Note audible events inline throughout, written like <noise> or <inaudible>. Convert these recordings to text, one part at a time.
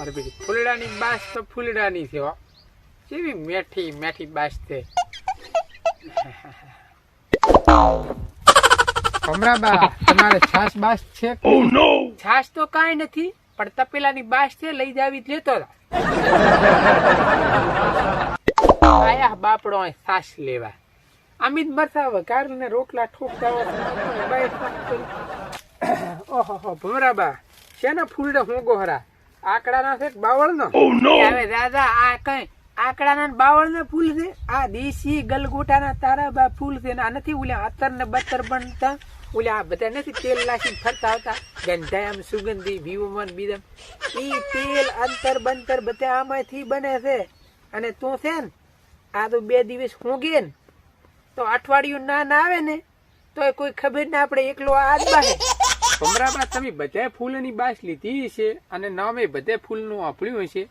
મારે બીજી ફૂલડાની બાસ તો ફૂલડાની છે કેવી મેઠી મેઠી બાસ છે. કમરાબા તમારે છાસ બાસ છે? છાસ તો કાંઈ નથી પણ તપેલાની બાસ છે લઈ જાવી લેતો આયા બાપડો છાસ લેવા. અમિત મરતા વઘાર ને રોટલા ઠોકતા ઓહો ભમરાબા શેના ફૂલડા હું ગોહરા આકડાના છે કે બાવળનો? હવે દાદા આ કઈ આકડાના બાવળના ફૂલ છે? આ દેશી ગલગોટાના તારા બા ફૂલ છે ને આ નથી ઓલ્યા અત્તર ને બત્તર બનતા? ઓલ્યા આ બધા નથી તેલ લાખી ફરતા આવતા? ગંધાયમ સુગંધી ભીવમન બીદમ. એ તેલ અંતર બંતર બધા આમાંથી બને છે. અને તું છે ને આ તો બે દિવસ હોંગે ને. તો અઠવાડિયું ના ના આવે ને તો કોઈ ખબર ના આપણે એકલો આજ બાહે ભમરાબા તમે બધા ફૂલની બાસ લીધી છે અને નામે બધે ફૂલનું વાપર્યું છે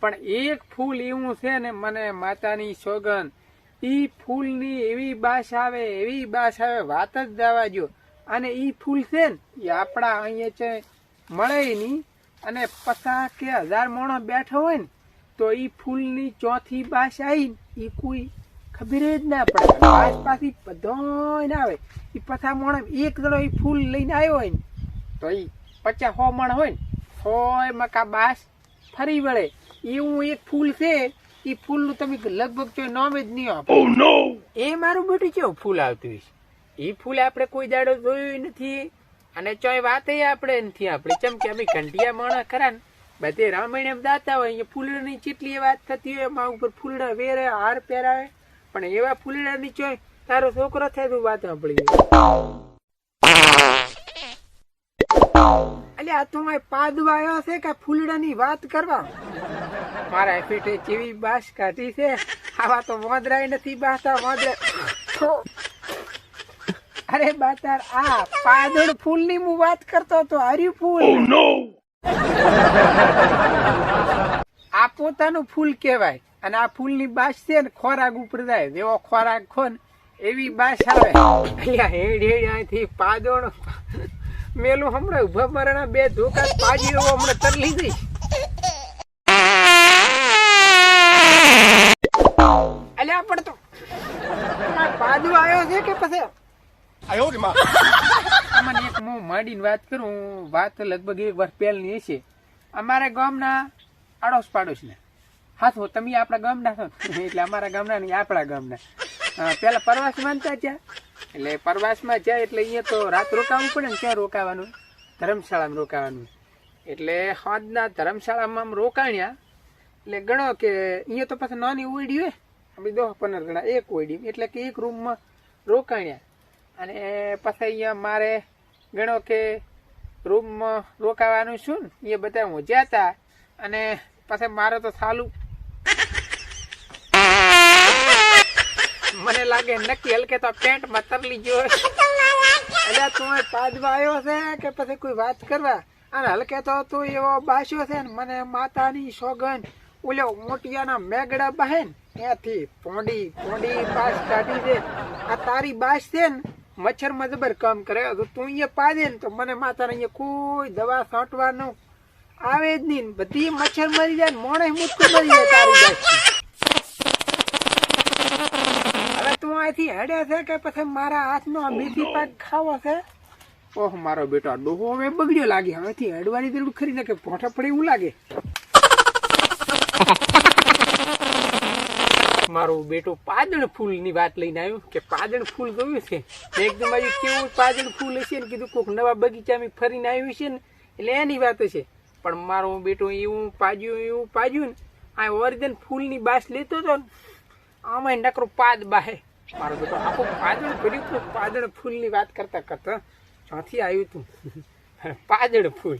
પણ એક ફૂલ એવું છે ને મને માતાની સોગન ઈ ફૂલની એવી બાસ આવે, એવી બાસ આવે, વાત જ જવા જો અને ઈ ફૂલ છે ને એ આપણા અહીંયા છે મળે નહીં અને પચાસ કે હજાર મોણો બેઠો હોય ને, તો ઈ ફૂલની ચોથી બાસ આવી ઈ કોઈ ખબર જ ના પડે. બાસ બધો આવે. એ પછા મોણ એક જણો એ ફૂલ લઈને આવ્યો હોય ને તો એ પચાસ મણ હોય ને હોય મકા બાસ ફરી વળે. એવું એક ફૂલ છે ઈ ફૂલનું તમે લગભગ જો નામ જ નહીં આપો. એ મારું બેટું કેવું ફૂલ આવતું હશે એ ફૂલ આપણે કોઈ દાડો જોયું નથી અને ચોય વાત આપણે નથી આપણે ચમ કે અમે ઘંટિયા માણસ ખરા ને બધે રામાયણ એમ દાતા હોય અહીંયા ફૂલડાની ચેટલી વાત થતી હોય એમાં ઉપર ફૂલડા વેરે હાર પહેરાવે. પણ એવા ફૂલડાની ચોય તારો છોકરો થાય તો વાત સાંભળી એટલે આ તો આ પાદવા આવ્યો છે કે ફૂલડાની વાત કરવા? મારા ફીટે જેવી બાસ કાઢી છે? આવા તો વાંદરાય નથી બાસા વાંદરા અરે બાતાર આ પાદળ ફૂલની હું વાત કરતો તો હર્યું ફૂલ. આ પોતાનું ફૂલ કહેવાય અને આ ફૂલની બાસ છે ને ખોરાક ઉપર જાય. જેવો ખોરાક ખો ને એવી બાસ આવે. અહીંયા હેડ હેડ અહીંથી પાદળ મેલું હમણાં ઊભા મરણા બે ધોકા પાડી એવો હમણાં તરલી જઈશ અલ્યા પણ તો પાદુ આવ્યો છે કે પછી? તમને એક હું માંડીને વાત કરું વાત લગભગ એક વર્ષ પહેલની છે. અમારા ગામના આડોશ પાડોશના. હા તો તમે આપણા ગામના છો એટલે અમારા ગામના નહીં આપણા ગામના. પહેલા પેલા પ્રવાસ માનતા ત્યાં એટલે પ્રવાસમાં જાય એટલે અહીંયા તો રાત રોકાવું પડે ને ક્યાં રોકાવાનું? ધર્મશાળામાં રોકાવાનું. એટલે હાજના ધર્મશાળામાં આમ રોકાણ્યા. એટલે ગણો કે અહીંયા તો પાછા નાની ઓયડી હોય. આપણી દસ પંદર ગણા, એક ઓયડી. એટલે કે એક રૂમમાં રોકાણ્યા. અને પાછા અહીંયા મારે ગણો કે રૂમમાં રોકાવાનું શું ને? એ બધા હું હતા. અને પાછા મારે તો સાલું મને લાગે નક્કી, હલકે તો પેન્ટમાં તરલી ગયો એટલે તું પાદવા આવ્યો છે કે પછી કોઈ વાત કરવા? અને હલકે તો તું એવો બાસ્યો છે ને, મને માતાની સોગન ઓલો મોટિયાના મેગડા બહેન, ત્યાંથી પોંડી પોંડી બાસ કાઢી દે. આ તારી બાસ છે ને, મચ્છરમાં જબર કામ કરે. તો તું અહીંયા પાજે ને તો મને માતાને અહીંયા કોઈ દવા છાંટવાનું આવે જ નહીં બધી મચ્છર મરી જાય મોણે મુટકું મરી જાય તારી બાસથી. તું હેડે છે કે પછી મારા હાથનો આ મેથી પાક ખાવો છે? ઓહ મારો બેટો ડોહો હવે બગડ્યો લાગે. હવેથી હેડવાની જરૂર ખરી ને કે પોઠે પડે એવું લાગે. મારો બેટો પાદળ ફૂલની વાત લઈને આવ્યું કે પાદળ ફૂલ ગયું છે? એકદમ બાજુ કેવું પાદળ ફૂલ હશે? ને કીધું કોઈક નવા બગીચામાં ફરીને આવ્યું છે ને એટલે એની વાત છે પણ મારું બેટું એવું પાજ્યું એવું પાજ્યું ને આ ઓરિજિનલ ફૂલની બાસ લેતો હતો ને આમાં નકરો પાદ બાહે. મારો બેટો, આખું પાદળ પડ્યું હતું. પાદળ ફૂલની વાત કરતા કરતા ચોથી આવ્યું તું. <laughs> પાદળ ફૂલ.